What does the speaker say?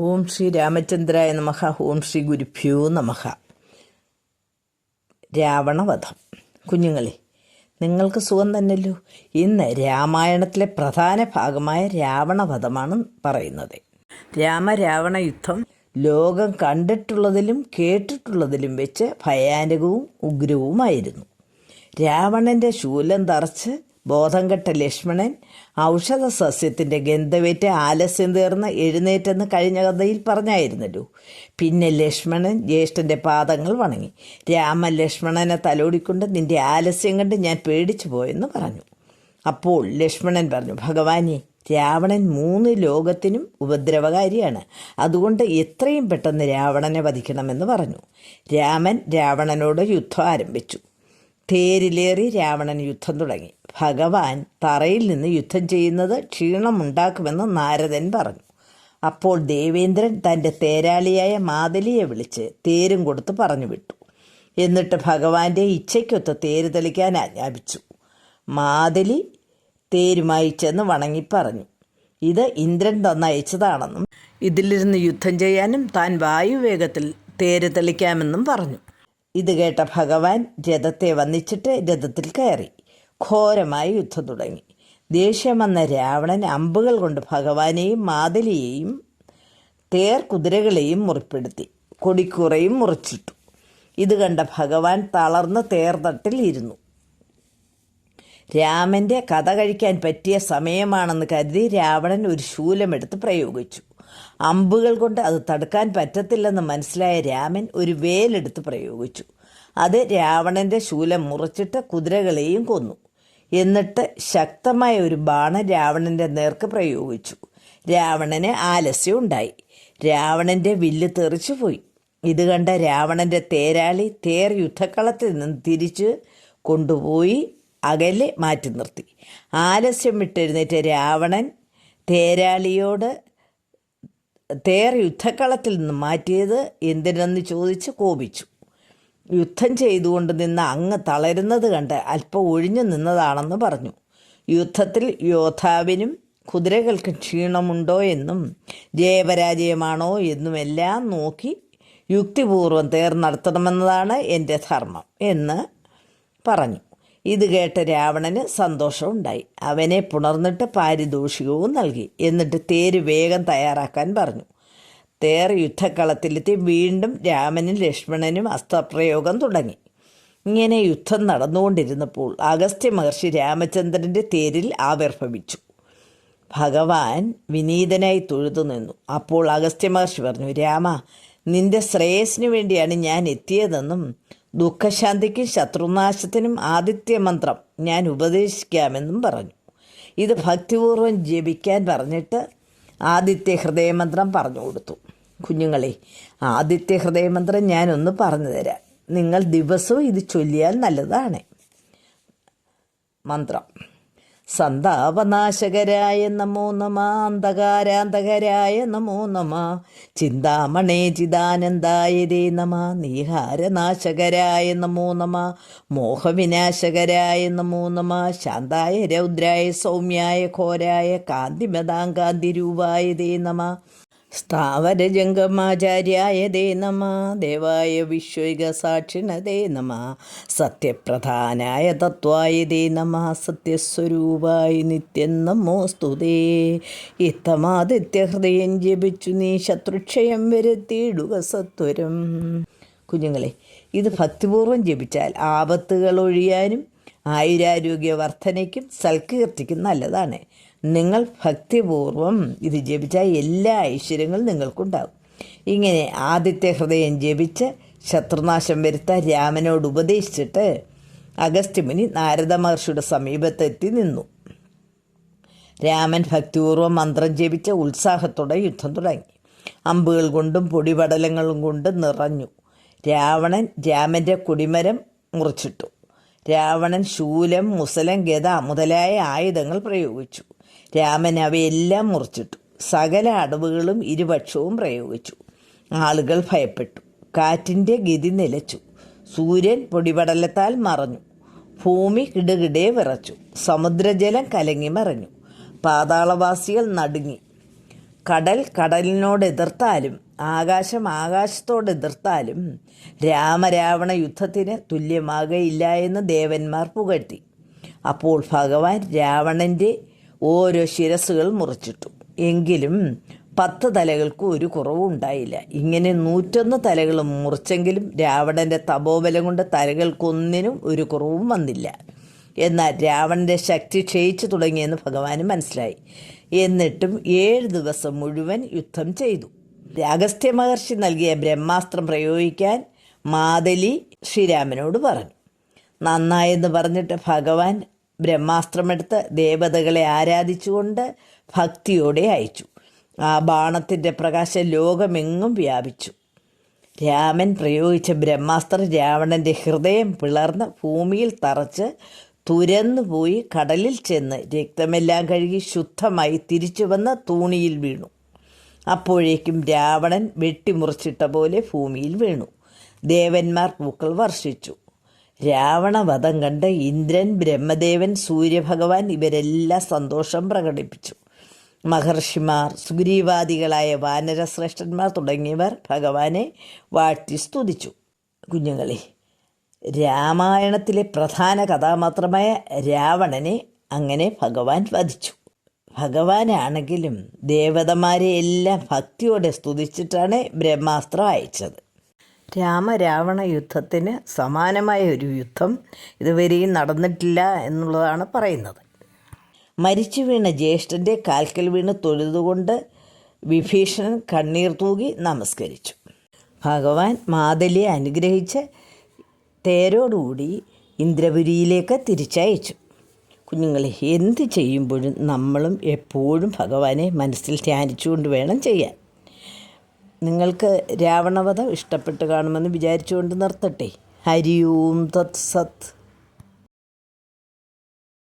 ഓം ശ്രീ രാമചന്ദ്രായ നമഹ ഓം ശ്രീ ഗുരുഭ്യോ നമഹ രാവണവധം. കുഞ്ഞുങ്ങളെ നിങ്ങൾക്ക് സുഖം തന്നെയല്ലോ. ഇന്ന് രാമായണത്തിലെ പ്രധാന ഭാഗമായ രാവണവധമാണ് പറയുന്നത്. രാമരാവണ യുദ്ധം ലോകം കണ്ടിട്ടുള്ളതിലും കേട്ടിട്ടുള്ളതിലും വെച്ച് ഭയാനകവും ഉഗ്രവുമായിരുന്നു. രാവണന്റെ ശൂലം തറച്ച് ബോധം കെട്ട ലക്ഷ്മണൻ ഔഷധ സസ്യത്തിന്റെ ഗന്ധവേറ്റ് ആലസ്യം തീർന്ന് എഴുന്നേറ്റെന്ന് കഴിഞ്ഞ കഥയിൽ പറഞ്ഞായിരുന്നല്ലോ. പിന്നെ ലക്ഷ്മണൻ ജ്യേഷ്ഠന്റെ പാദങ്ങൾ വണങ്ങി. രാമൻ ലക്ഷ്മണനെ തലോടിക്കൊണ്ട് നിന്റെ ആലസ്യം കണ്ട് ഞാൻ പേടിച്ചു പോയെന്ന് പറഞ്ഞു. അപ്പോൾ ലക്ഷ്മണൻ പറഞ്ഞു ഭഗവാനെ രാവണൻ മൂന്ന് ലോകത്തിനും ഉപദ്രവകാരിയാണ്. അതുകൊണ്ട് എത്രയും പെട്ടെന്ന് രാവണനെ വധിക്കണമെന്ന് പറഞ്ഞു. രാമൻ രാവണനോട് യുദ്ധം ആരംഭിച്ചു. തേരിലേറി രാവണൻ യുദ്ധം തുടങ്ങി. ഭഗവാൻ തറയിൽ നിന്ന് യുദ്ധം ചെയ്യുന്നത് ക്ഷീണമുണ്ടാക്കുമെന്ന് നാരദൻ പറഞ്ഞു. അപ്പോൾ ദേവേന്ദ്രൻ തന്റെ തേരാളിയായ മാതലിയെ വിളിച്ച് തേരും കൊടുത്ത് പറഞ്ഞു വിട്ടു എന്നിട്ട് ഭഗവാന്റെ ഇച്ഛയ്ക്കൊത്ത് തേര് തെളിക്കാൻ ആജ്ഞാപിച്ചു. മാതലി തേരുമായി ചെന്ന് വണങ്ങി പറഞ്ഞു. ഇത് ഇന്ദ്രൻ തന്നയച്ചതാണെന്നും ഇതിലിരുന്ന് യുദ്ധം ചെയ്യാനും താൻ വായുവേഗത്തിൽ തേര് തെളിക്കാമെന്നും പറഞ്ഞു. ഇത് കേട്ട ഭഗവാൻ രഥത്തെ വന്നിച്ചിട്ട് രഥത്തിൽ കയറി. ഘോരമായി യുദ്ധം തുടങ്ങി. ദേഷ്യം വന്ന രാവണൻ അമ്പുകൾ കൊണ്ട് ഭഗവാനെയും മാതലിയെയും തേർ കുതിരകളെയും മുറിപ്പെടുത്തി. കൊടിക്കുറയും മുറിച്ചിട്ടു. ഇത് കണ്ട ഭഗവാൻ തളർന്ന് തേർതട്ടിൽ ഇരുന്നു. രാമന്റെ കഥ കഴിക്കാൻ പറ്റിയ സമയമാണെന്ന് കരുതി രാവണൻ ഒരു ശൂലമെടുത്ത് പ്രയോഗിച്ചു. അമ്പുകൾ കൊണ്ട് അത് തടുക്കാൻ പറ്റത്തില്ലെന്ന് മനസ്സിലായ രാമൻ ഒരു വേലെടുത്ത് പ്രയോഗിച്ചു. അത് രാവണന്റെ ശൂലം മുറിച്ചിട്ട് കുതിരകളെയും കൊന്നു. എന്നിട്ട് ശക്തമായ ഒരു ബാണം രാവണന്റെ നേർക്ക് പ്രയോഗിച്ചു. രാവണന് ആലസ്യം ഉണ്ടായി. രാവണന്റെ വില്ല് തെറിച്ചു പോയി. ഇത് കണ്ട രാവണന്റെ തേരാളി തേർ യുദ്ധക്കളത്തിൽ നിന്ന് തിരിച്ച് കൊണ്ടുപോയി അകലെ മാറ്റി നിർത്തി. ആലസ്യം വിട്ടെഴുന്നേറ്റ് രാവണൻ തേരാളിയോട് തേർ യുദ്ധക്കളത്തിൽ നിന്ന് മാറ്റിയത് എന്തിനെന്ന് ചോദിച്ച് കോപിച്ചു. യുദ്ധം ചെയ്തുകൊണ്ട് നിന്ന് അങ്ങ് തളരുന്നത് കണ്ട് അല്പം ഒഴിഞ്ഞു നിന്നതാണെന്ന് പറഞ്ഞു. യുദ്ധത്തിൽ യോദ്ധാവിനും കുതിരകൾക്ക് ക്ഷീണമുണ്ടോ എന്നും ജയപരാജയമാണോ എന്നുമെല്ലാം നോക്കി യുക്തിപൂർവം തേർ നടത്തണമെന്നതാണ് എന്റെ ധർമ്മം എന്ന് പറഞ്ഞു. ഇത് കേട്ട രാവണന് സന്തോഷമുണ്ടായി. അവനെ പുണർന്നിട്ട് പാരിതോഷികവും നൽകി. എന്നിട്ട് തേര് വേഗം തയ്യാറാക്കാൻ പറഞ്ഞു. തേർ യുദ്ധക്കളത്തിലെത്തി വീണ്ടും രാമനും ലക്ഷ്മണനും അസ്ത്രപ്രയോഗം തുടങ്ങി. ഇങ്ങനെ യുദ്ധം നടന്നുകൊണ്ടിരുന്നപ്പോൾ അഗസ്ത്യ മഹർഷി രാമചന്ദ്രന്റെ തേരിൽ ആവിർഭവിച്ചു. ഭഗവാൻ വിനീതനായി തൊഴുതു നിന്നു. അപ്പോൾ അഗസ്ത്യ മഹർഷി പറഞ്ഞു രാമ നിന്റെ ശ്രേയസിനു വേണ്ടിയാണ് ഞാൻ എത്തിയതെന്നും ദുഃഖശാന്തിക്കും ശത്രുനാശത്തിനും ആദിത്യ മന്ത്രം ഞാൻ ഉപദേശിക്കാമെന്നും പറഞ്ഞു. ഇത് ഭക്തിപൂർവം ജപിക്കാൻ പറഞ്ഞിട്ട് ആദിത്യ ഹൃദയമന്ത്രം പറഞ്ഞു കൊടുത്തു. കുഞ്ഞുങ്ങളെ ആദിത്യ ഹൃദയമന്ത്രം ഞാനൊന്ന് പറഞ്ഞു തരാം. നിങ്ങൾ ദിവസവും ഇത് ചൊല്ലിയാൽ നല്ലതാണ്. മന്ത്രം. സന്താപനാശകരായ നമോ നമ അന്ധകാരാന്തകരായ നമോ നമ ചിന്താമണേ ചിദാനന്ദായ ദേ നമ നീഹാരനാശകരായ നമോ നമ മോഹവിനാശകരായ നമോ നമ ശാന്തായ രൗദ്രായ സൗമ്യായ ഘോരായ കാന്തിമതാങ്കാന്തിരൂപായ ദേ നമ. സ്ഥാവരജംഗമാചാര്യായ ദേ നമ ദേവായ വിശ്വൈക സാക്ഷിണ ദേ നമ സത്യപ്രധാനായ തത്വായ ദേ നമ സത്യസ്വരൂപായ നിത്യം നമോസ്തുതേ ഇത്തമാദിത്യഹൃദയം ജപിച്ചു നീ ശത്രുക്ഷയം വരുത്തിയിടുക സത്വരം. കുഞ്ഞുങ്ങളെ ഇത് ഭക്തിപൂർവം ജപിച്ചാൽ ആപത്തുകൾ ഒഴിയാനും ആയുരാരോഗ്യ വർധനയ്ക്കും സൽകീർത്തിക്കും നല്ലതാണ്. നിങ്ങൾ ഭക്തിപൂർവം ഇത് ജപിച്ചാൽ എല്ലാ ഐശ്വര്യങ്ങളും നിങ്ങൾക്കുണ്ടാകും. ഇങ്ങനെ ആദിത്യ ഹൃദയം ജപിച്ച് ശത്രുനാശം വരുത്താൻ രാമനോട് ഉപദേശിച്ചിട്ട് അഗസ്ത്യമുനി നാരദ മഹർഷിയുടെ സമീപത്തെത്തി നിന്നു. രാമൻ ഭക്തിപൂർവം മന്ത്രം ജപിച്ച് ഉത്സാഹത്തോടെ യുദ്ധം തുടങ്ങി. അമ്പുകൾ കൊണ്ടും പൊടിപടലങ്ങളും കൊണ്ടും നിറഞ്ഞു. രാവണൻ രാമന്റെ കുടിമരം മുറിച്ചിട്ടു. രാവണൻ ശൂലം മുസലം ഗത മുതലായ ആയുധങ്ങൾ പ്രയോഗിച്ചു. രാമൻ അവയെല്ലാം മുറിച്ചിട്ടു. സകല അടവുകളും ഇരുപക്ഷവും പ്രയോഗിച്ചു. ആളുകൾ ഭയപ്പെട്ടു. കാറ്റിന്റെ ഗതി നിലച്ചു. സൂര്യൻ പൊടിപടലത്താൽ മറഞ്ഞു. ഭൂമി കിടുകിടെ വിറച്ചു. സമുദ്രജലം കലങ്ങി മറഞ്ഞു. പാതാളവാസികൾ നടുങ്ങി. കടൽ കടലിനോട് എതിർത്താലും ആകാശം ആകാശത്തോട് എതിർത്താലും രാമരാവണ യുദ്ധത്തിന് തുല്യമാകയില്ല എന്ന് ദേവന്മാർ പുകഴ്ത്തി. അപ്പോൾ ഭഗവാൻ രാവണന്റെ ഓരോ ശിരസുകൾ മുറിച്ചിട്ടു. എങ്കിലും പത്ത് തലകൾക്ക് ഒരു കുറവും ഉണ്ടായില്ല. ഇങ്ങനെ നൂറ്റൊന്ന് തലകളും മുറിച്ചെങ്കിലും രാവണന്റെ തപോബലം കൊണ്ട് തലകൾക്കൊന്നിനും ഒരു കുറവും വന്നില്ല. എന്നാൽ രാവണന്റെ ശക്തി ക്ഷയിച്ചു തുടങ്ങിയെന്ന് ഭഗവാന് മനസ്സിലായി. എന്നിട്ടും ഏഴ് ദിവസം മുഴുവൻ യുദ്ധം ചെയ്തു. അഗസ്ത്യ മഹർഷി നൽകിയ ബ്രഹ്മാസ്ത്രം പ്രയോഗിക്കാൻ മാതലി ശ്രീരാമനോട് പറഞ്ഞു. നന്നായെന്ന് പറഞ്ഞിട്ട് ഭഗവാൻ ബ്രഹ്മാസ്ത്രമെടുത്ത് ദേവതകളെ ആരാധിച്ചുകൊണ്ട് ഭക്തിയോടെ അയച്ചു. ആ ബാണത്തിന്റെ പ്രകാശം ലോകമെങ്ങും വ്യാപിച്ചു. രാമൻ പ്രയോഗിച്ച ബ്രഹ്മാസ്ത്രം രാവണന്റെ ഹൃദയം പിളർന്ന് ഭൂമിയിൽ തറച്ച് തുരന്നു പോയി കടലിൽ ചെന്ന് രക്തമെല്ലാം കഴുകി ശുദ്ധമായി തിരിച്ചു വന്ന് തൂണിയിൽ വീണു. അപ്പോഴേക്കും രാവണൻ വെട്ടിമുറിച്ചിട്ട പോലെ ഭൂമിയിൽ വീണു. ദേവന്മാർ പൂക്കൾ വർഷിച്ചു. രാവണവധം കണ്ട് ഇന്ദ്രൻ ബ്രഹ്മദേവൻ സൂര്യഭഗവാൻ ഇവരെല്ലാം സന്തോഷം പ്രകടിപ്പിച്ചു. മഹർഷിമാർ സുഗ്രീവാദികളായ വാനരശ്രേഷ്ഠന്മാർ തുടങ്ങിയവർ ഭഗവാനെ വാഴ്ത്തി സ്തുതിച്ചു. കുഞ്ഞുങ്ങളെ രാമായണത്തിലെ പ്രധാന കഥാപാത്രമായ രാവണനെ അങ്ങനെ ഭഗവാൻ വധിച്ചു. ഭഗവാനാണെങ്കിലും ദേവതമാരെ എല്ലാം ഭക്തിയോടെ സ്തുതിച്ചിട്ടാണ് ബ്രഹ്മാസ്ത്രം അയച്ചത്. രാമരാവണ യുദ്ധത്തിന് സമാനമായ ഒരു യുദ്ധം ഇതുവരെയും നടന്നിട്ടില്ല എന്നുള്ളതാണ് പറയുന്നത്. മരിച്ചു വീണ ജ്യേഷ്ഠന്റെ കാൽക്കൽ വീണ് തൊഴുതുകൊണ്ട് വിഭീഷണൻ കണ്ണീർ തൂകി നമസ്കരിച്ചു. ഭഗവാൻ മാതലിയെ അനുഗ്രഹിച്ച് തേരോടുകൂടി ഇന്ദ്രപുരിയിലേക്ക് തിരിച്ചയച്ചു. കുഞ്ഞുങ്ങളെ എന്ത് ചെയ്യുമ്പോഴും നമ്മളും എപ്പോഴും ഭഗവാനെ മനസ്സിൽ ധ്യാനിച്ചുകൊണ്ട് വേണം ചെയ്യാൻ. നിങ്ങൾക്ക് രാവണവധ ഇഷ്ടപ്പെട്ട് കാണുമെന്ന് വിചാരിച്ചുകൊണ്ട് നിർത്തട്ടെ. ഹരി ഓം തത് സത്.